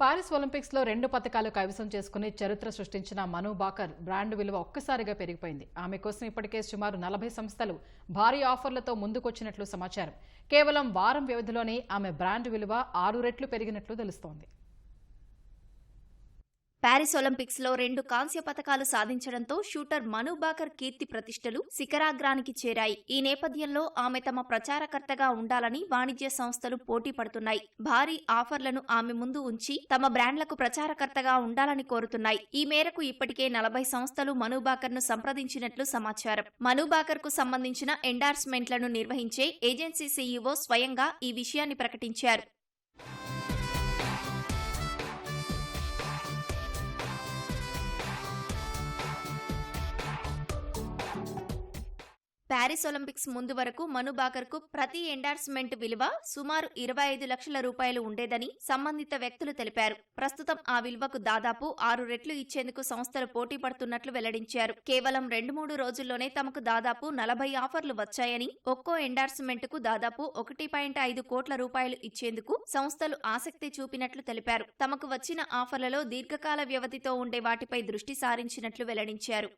Paris ఒలింపిక్స్లో రెండు పథకాలు కైవసం చేసుకుని చరిత్ర సృష్టించిన మను బాకర్ బ్రాండ్ విలువ ఒక్కసారిగా పెరిగిపోయింది. ఆమె కోసం ఇప్పటికే సుమారు నలభై సంస్థలు భారీ ఆఫర్లతో ముందుకొచ్చినట్లు సమాచారం. కేవలం వారం వ్యవధిలోనే ఆమె బ్రాండ్ విలువ ఆరు రెట్లు పెరిగినట్లు తెలుస్తోంది. ప్యారిస్ ఒలింపిక్స్లో రెండు కాంస్య పథకాలు సాధించడంతో షూటర్ మను బాకర్ కీర్తి ప్రతిష్టలు శిఖరాగ్రానికి చేరాయి. ఈ నేపథ్యంలో ఆమె తమ ప్రచారకర్తగా ఉండాలని వాణిజ్య సంస్థలు పోటీ పడుతున్నాయి. భారీ ఆఫర్లను ఆమె ముందు ఉంచి తమ బ్రాండ్లకు ప్రచారకర్తగా ఉండాలని కోరుతున్నాయి. ఈ మేరకు ఇప్పటికే నలభై సంస్థలు మనుబాకర్ను సంప్రదించినట్లు సమాచారం. మనుబాకర్కు సంబంధించిన ఎండార్స్మెంట్లను నిర్వహించే ఏజెన్సీ సీఈఓ స్వయంగా ఈ విషయాన్ని ప్రకటించారు. ప్యారిస్ ఒలింపిక్స్ ముందు వరకు మను బాకర్కు ప్రతి ఎండార్స్మెంట్ విలువ సుమారు ఇరవై ఐదు లక్షల రూపాయలు ఉండేదని సంబంధిత వ్యక్తులు తెలిపారు. ప్రస్తుతం ఆ విలువకు దాదాపు ఆరు రెట్లు ఇచ్చేందుకు సంస్థలు పోటీ పడుతున్నట్లు వెల్లడించారు. కేవలం రెండు మూడు రోజుల్లోనే తమకు దాదాపు నలభై ఆఫర్లు వచ్చాయని ఒక్కో ఎండార్స్మెంట్కు దాదాపు ఒకటి పాయింట్ ఐదు కోట్ల రూపాయలు ఇచ్చేందుకు సంస్థలు ఆసక్తి చూపినట్లు తెలిపారు. తమకు వచ్చిన ఆఫర్లలో దీర్ఘకాల వ్యవధితో ఉండే వాటిపై దృష్టి సారించినట్లు వెల్లడించారు.